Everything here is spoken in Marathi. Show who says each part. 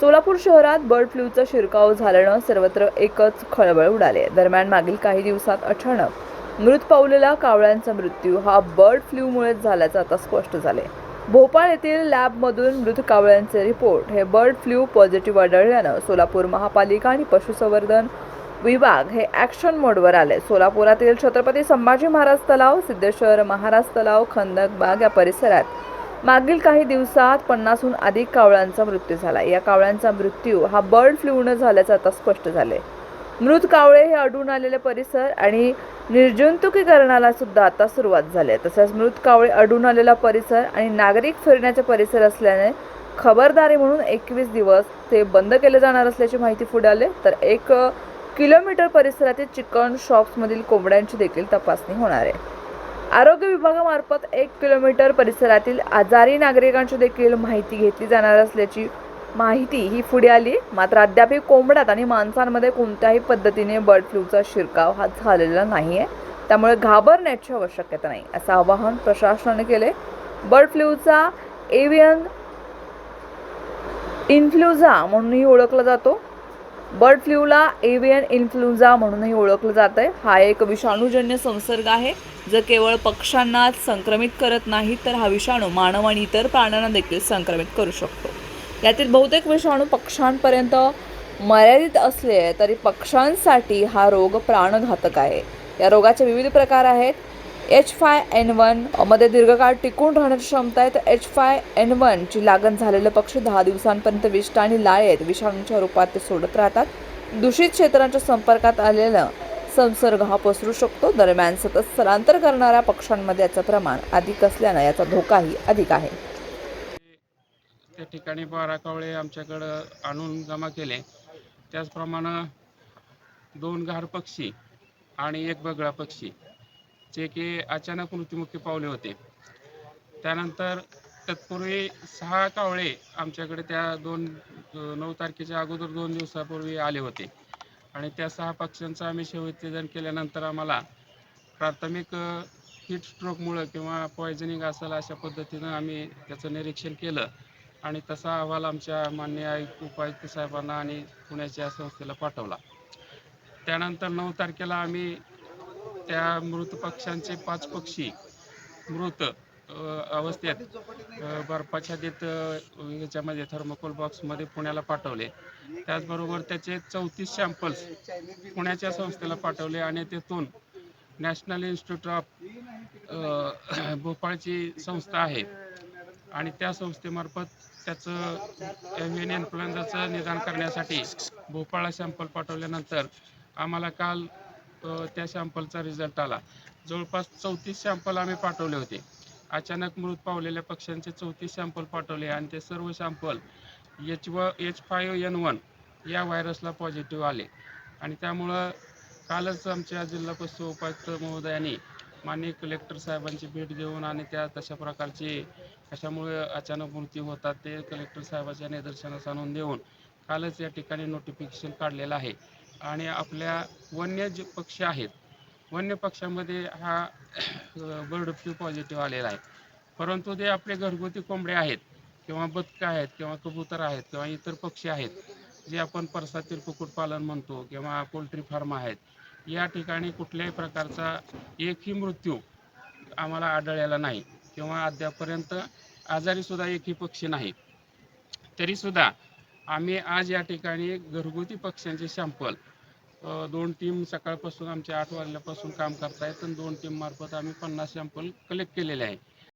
Speaker 1: सोलापूर शहरात बर्ड फ्लूचा शिरकाव झाल्यानं सर्वत्र एकच खळबळ उडाले. दरम्यान मागील काही दिवसात अचानक मृत पावलेला कावळ्यांचा मृत्यू हा बर्ड फ्लूमुळेच झाल्याचं आता स्पष्ट झाले भोपाळ येथील लॅबमधून मृत कावळ्यांचे रिपोर्ट. हे बर्ड फ्लू पॉझिटिव्ह आढळल्यानं सोलापूर महापालिका आणि पशुसंवर्धन विभाग हे ॲक्शन मोडवर आले. सोलापुरातील छत्रपती संभाजी महाराज तलाव सिद्धेश्वर महाराज तलाव खंदक बाग या परिसरात मागील काही दिवसात पन्नासहून अधिक कावळ्यांचा मृत्यू झाला. या कावळ्यांचा मृत्यू हा बर्ड फ्लूनं झाल्याचं आता स्पष्ट झाले मृत कावळे हे आढळून आलेले परिसर आणि निर्जंतुकीकरणाला सुद्धा आता सुरुवात झाली आहे तसेच मृत कावळे आढळून आलेला परिसर आणि नागरिक फिरण्याचा परिसर असल्याने खबरदारी म्हणून एकवीस दिवस ते बंद केले जाणार असल्याची माहिती पुढे आले तर एक किलोमीटर परिसरातील चिकन शॉप्समधील कोंबड्यांची देखील तपासणी होणार आहे. आरोग्य विभागामार्फत एक किलोमीटर परिसरातील आजारी नागरिकांची देखील माहिती घेतली जाणार असल्याची माहिती ही पुढे आली. मात्र अद्याप कोंबड्यात आणि माणसांमध्ये कोणत्याही पद्धतीने बर्ड फ्लूचा शिरकाव हा झालेला नाही आहे त्यामुळे घाबरण्याची आवश्यकता नाही असं आवाहन प्रशासनाने केले. बर्ड फ्लूचा एव्हियन इन्फ्लुझा म्हणूनही ओळखला जातो. बर्ड फ्लूला एव्हियन इन्फ्लुएन्झा म्हणूनही ओळखलं जात आहे हा एक विषाणूजन्य संसर्ग आहे. जो केवळ पक्ष्यांनाच संक्रमित करत नाही तर हा विषाणू मानव आणि इतर प्राण्यांना देखील संक्रमित करू शकतो. यातील बहुतेक विषाणू पक्ष्यांपर्यंत मर्यादित असले तरी पक्ष्यांसाठी हा रोग प्राणघातक आहे. या रोगाचे विविध प्रकार आहेत. एच फाय एन वनमध्ये दीर्घकाळ टिकून राहण्याची क्षमता आहे. तर एच फाय एन वन ची लागण झालेले पक्षी दहा दिवसांपर्यंत विष्ट आणि लाळेत विषाणूच्या रूपात ते सोडत राहतात. दूषित क्षेत्रांच्या संपर्कात आलेला संसर्ग हा पसरू शकतो. दरम्यान सतत स्थलांतर करणाऱ्या पक्ष्यांमध्ये याचं प्रमाण अधिक असल्यानं याचा धोकाही अधिक आहे.
Speaker 2: त्या ठिकाणी बारा कावळे आमच्याकडं आणून जमा केले. त्याचप्रमाणे दोन घार पक्षी आणि एक बगळा पक्षी. जे की अचानक मृत्युमुखी पावले होते. त्यानंतर तत्पूर्वी सहा कावळे आमच्याकडे त्या दोन नऊ तारखेच्या अगोदर दोन दिवसापूर्वी आले होते. आणि त्या सहा पक्ष्यांचं आम्ही शेवत्तेजन केल्यानंतर आम्हाला प्राथमिक हिट स्ट्रोकमुळं किंवा पॉयझनिंग असेल अशा पद्धतीनं आम्ही त्याचं निरीक्षण केलं. आणि तसा अहवाल आमच्या मान्य आयुक्त उपायुक्त साहेबांना आणि पुण्याच्या संस्थेला पाठवला. त्यानंतर नऊ तारखेला आम्ही त्या मृत पक्ष्यांचे पाच पक्षी मृत अवस्थेत बर्फाच्छादित बर्फाच्या देत थर्मोकोल बॉक्समध्ये पुण्याला पाठवले. त्याचबरोबर त्याचे चौतीस सॅम्पल्स पुण्याच्या संस्थेला पाठवले आणि तेथून नॅशनल इन्स्टिट्यूट ऑफ भोपाळची संस्था आहे. आणि त्या संस्थेमार्फत त्याचं एव्हियन इन्फ्लुएन्झाचं निदान करण्यासाठी भोपाळला सॅम्पल पाठवल्यानंतर आम्हाला काल त्या सॅम्पलचा रिझल्ट आला. जवळपास चौतीस सॅम्पल आम्ही पाठवले होते. अचानक मृत पावलेल्या पक्ष्यांचे चौतीस सॅम्पल पाठवले आणि ते सर्व सॅम्पल एच व एच फाय एन वन या व्हायरसला पॉझिटिव्ह आले. आणि त्यामुळं कालच आमच्या जिल्हा पशु उपायुक्त महोदयांनी माननीय कलेक्टर साहेबांची भेट घेऊन आणि त्या तशा प्रकारचे कशामुळे अचानक मृत्यू होतात ते कलेक्टर साहेबाच्या निदर्शनास आणून देऊन कालच या ठिकाणी नोटिफिकेशन काढलेलं आहे. आणि आपल्या वन्य जे पक्षी आहेत वन्य पक्ष्यामध्ये हा बर्ड फ्लू पॉझिटिव्ह आलेला आहे. परंतु जे आपले घरगुती कोंबडे आहेत किंवा बदकं आहेत किंवा कबूतर आहेत किंवा इतर पक्षी आहेत जे आपण परसातील कुक्कुटपालन म्हणतो किंवा पोल्ट्री फार्म आहेत या ठिकाणी कुठल्याही प्रकारचा एकही मृत्यू आम्हाला आढळलेला नाही किंवा अद्यापपर्यंत आजारीसुद्धा एकही पक्षी नाही. तरीसुद्धा आम्ही आज या ठिकाणी घरगुती पक्ष्यांचे सॅम्पल दोन टीम सकाळपासून आमच्या आठ वाजल्यापासून काम करतायत आणि दोन टीम मार्फत आम्ही पन्नास सॅम्पल कलेक्ट केलेले आहे.